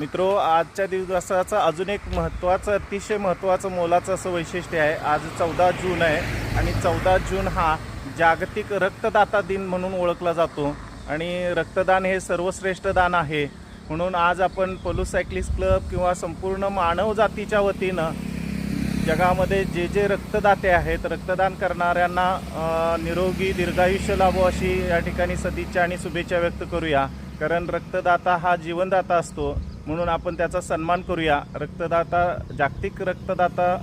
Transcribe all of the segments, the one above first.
मित्रो आजच्या दिवसाचं अजून एक महत्त्वाचं अतिशय महत्त्वाचं मोलाचं असं वैशिष्ट्य आहे. आज चौदा जून आहे आणि चौदा जून हा जागतिक रक्तदाता दिन म्हणून ओळखला जातो. आणि रक्तदान हे सर्वश्रेष्ठ दान आहे. म्हणून आज आपण पलू सायक्लिस्ट क्लब किंवा संपूर्ण मानव जातीच्या वतीनं जगामध्ये जे जे रक्तदाते आहेत रक्तदान करणाऱ्यांना निरोगी दीर्घायुष्य लाभो अशी या ठिकाणी सदिच्छा आणि शुभेच्छा व्यक्त करूया. कारण रक्तदाता हा जीवनदाता असतो. म्हणून आपण त्याचा सन्मान करूया. रक्तदाता जागतिक रक्तदाता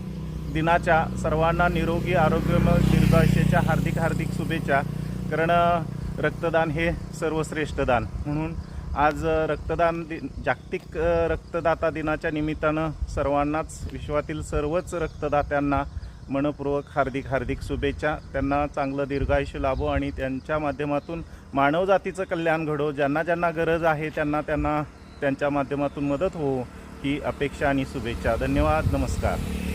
दिनाच्या सर्वांना निरोगी आरोग्यमय दीर्घायुष्याच्या हार्दिक हार्दिक शुभेच्छा. कारण रक्तदान हे सर्वश्रेष्ठ दान. म्हणून आज रक्तदान दिन जागतिक रक्तदाता दिनाच्या निमित्तानं सर्वांनाच विश्वातील सर्वच रक्तदात्यांना मनपूर्वक हार्दिक हार्दिक शुभेच्छा. त्यांना चांगलं दीर्घायुष्य लाभो आणि त्यांच्या माध्यमातून मानवजातीचं कल्याण घडो. ज्यांना ज्यांना गरज आहे त्यांना त्यांना त्यांच्या माध्यमातून मदत हो ही अपेक्षा आणि शुभेच्छा. धन्यवाद. नमस्कार.